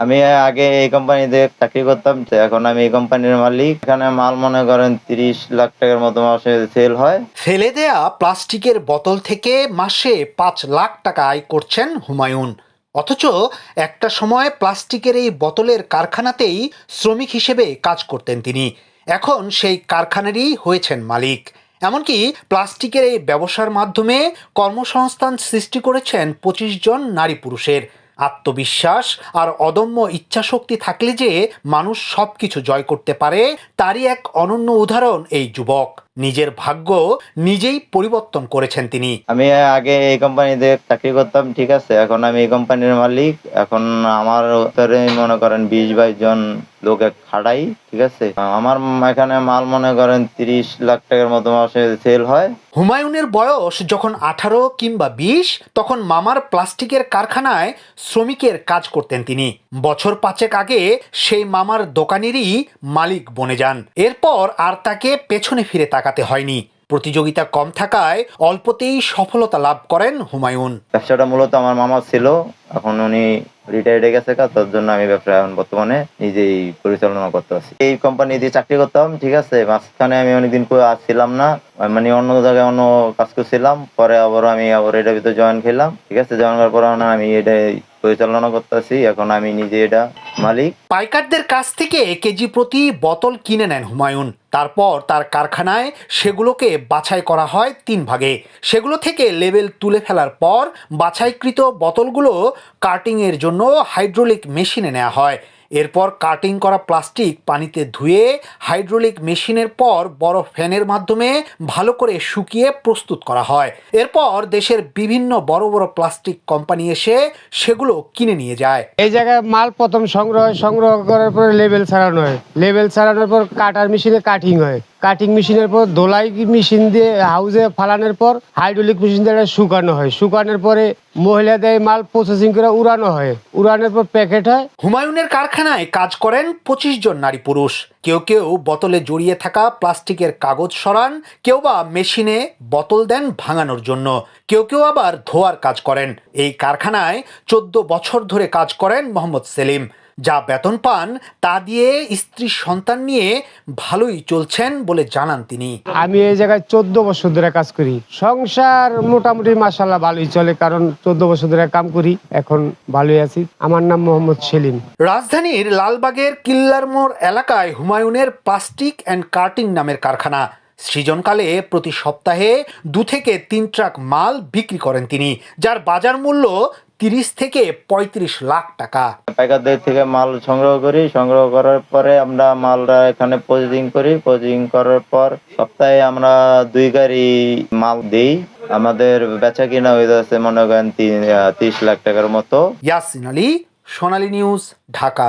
আমি আগে এই কোম্পানিতে চাকরি করতাম, তো এখন আমি এই কোম্পানির মালিক। এখানে মাল মনে করেন তিরিশ লাখ টাকার মতো মাসে সেল হয়। ফেলে দেয়া প্লাস্টিকের বোতল থেকে মাসে পাঁচ লাখ টাকা আয় করছেন হুমায়ুন। অথচ একটা সময় প্লাস্টিকের এই বোতলের কারখানাতেই শ্রমিক হিসেবে কাজ করতেন তিনি। এখন সেই কারখানারই হয়েছেন মালিক। এমনকি প্লাস্টিকের এই ব্যবসার মাধ্যমে কর্মসংস্থান সৃষ্টি করেছেন পঁচিশ জন নারী পুরুষের। আত্মবিশ্বাস আর অদম্য ইচ্ছাশক্তি থাকলে যে মানুষ সব কিছু জয় করতে পারে, তারই এক অনন্য উদাহরণ এই যুবক। নিজের ভাগ্য নিজেই পরিবর্তন করেছেন তিনি। আমি আগে এই কোম্পানিতে চাকরি করতাম, ঠিক আছে? এখন আমি এই কোম্পানির মালিক। এখন আমার মনে করেন বিশ বাইশ জন লোক খাড়াই ঠিক আছে? আমার এখানে মাল মনে করেন তিরিশ লাখ টাকার মতো মাসে সেল হয়। হুমায়ুনের বয়স যখন আঠারো কিংবা বিশ তখন মামার প্লাস্টিকের কারখানায় শ্রমিকের কাজ করতেন তিনি। বছর পাঁচেক আগে সেই মামার দোকানেরই মালিক বনে যান। এরপর আর তাকে পেছনে ফিরে তাকাতে হয়নি। প্রতিযোগিতা কম থাকায় অল্পতেই সফলতা লাভ করেন হুমায়ুন। ব্যবসাটা মূলত আমার মামা ছিল। এখন উনি রিটায়ার্ড হয়ে গেছে কা তার জন্য আমি ব্যবসা এখন বর্তমানে নিজেই পরিচালনা করতে পারছি এই কোম্পানিতে চাকরি করতাম, ঠিক আছে, মাঝখানে আমি অনেকদিন আসছিলাম না মানে অন্য জায়গায় অন্য কাজ করছিলাম, পরে আবার আমি আবার এটার ভিতরে জয়েন খেলাম, ঠিক আছে জয়েন করার পর আমি এটাই পরিচালনা করতেছি এখন আমি নিজে এটা মালিক। পাইকারদের কাছ থেকে কেজি প্রতি বোতল কিনে নেন হুমায়ুন। তারপর তার কারখানায় সেগুলোকে বাছাই করা হয় তিন ভাগে। সেগুলো থেকে লেবেল তুলে ফেলার পর বাছাইকৃত বোতলগুলো কাটিংয়ের জন্য হাইড্রোলিক মেশিনে নেওয়া হয়। এরপর কাটিং করা প্লাস্টিক পানিতে ধুয়ে হাইড্রোলিক মেশিনের পর বড় ফ্যানের মাধ্যমে ভালো করে শুকিয়ে প্রস্তুত করা হয়। এরপর দেশের বিভিন্ন বড় বড় প্লাস্টিক কোম্পানি এসে সেগুলো কিনে নিয়ে যায়। এই জায়গায় মাল প্রথম সংগ্রহ সংগ্রহ করার পর লেবেল ছাড়ানো হয়। লেবেল ছাড়ানোর পর কাটার মেশিনে কাটিং হয়। কাটিং মেশিনের পর দোলাই মেশিন দিয়ে হাউজে ফালানোর পর হাইড্রোলিক মেশিন দিয়ে শুকানো হয়। শুকানোর পরে মহিলাদের মাল প্রসেসিং করে উড়ানো হয়। উড়ানোর পর প্যাকেট হয়। হুমায়ুনের কারখানায় কাজ করেন পঁচিশ জন নারী পুরুষ। কেউ কেউ বোতলে জড়িয়ে থাকা প্লাস্টিকের কাগজ সরান, কেউ বা মেশিনে বোতল দেন ভাঙানোর জন্য। কেউ কেউ আবার ধোয়ার কাজ করেন। এই কারখানায় চোদ্দ বছর ধরে কাজ করেন মোহাম্মদ সেলিম। যা বেতন পান তা দিয়ে স্ত্রী সন্তান নিয়ে ভালোই চলছেন বলে জানান তিনি। আমি এই জায়গায় চোদ্দ বছর ধরে কাজ করি। সংসার মোটামুটি মাসাল্লাহ ভালোই চলে কারণ চোদ্দ বছর ধরে কাম করি এখন ভালোই আছি। আমার নাম মোহাম্মদ সেলিম। রাজধানীর লালবাগের কিল্লার মোড় এলাকায় হুমায়ুনের প্লাস্টিক অ্যান্ড কার্টিং নামের কারখানা। সৃজনকালে প্রতি সপ্তাহে দু থেকে তিন ট্রাক মাল বিক্রি করেন তিনি যার বাজার মূল্য তিরিশ থেকে পঁয়ত্রিশ লাখ টাকা। পাইকারদের থেকে মাল সংগ্রহ করি সংগ্রহ করার পরে আমরা মালটা এখানে প্রসেসিং করি। প্রসেসিং করার পর সপ্তাহে আমরা দুই গাড়ি মাল দিই। আমাদের বেচা কিনা হয়ে যাচ্ছে মনে করেন তিরিশ লাখ টাকার মতো। ইয়াসিন আলী সোনালী নিউজ ঢাকা।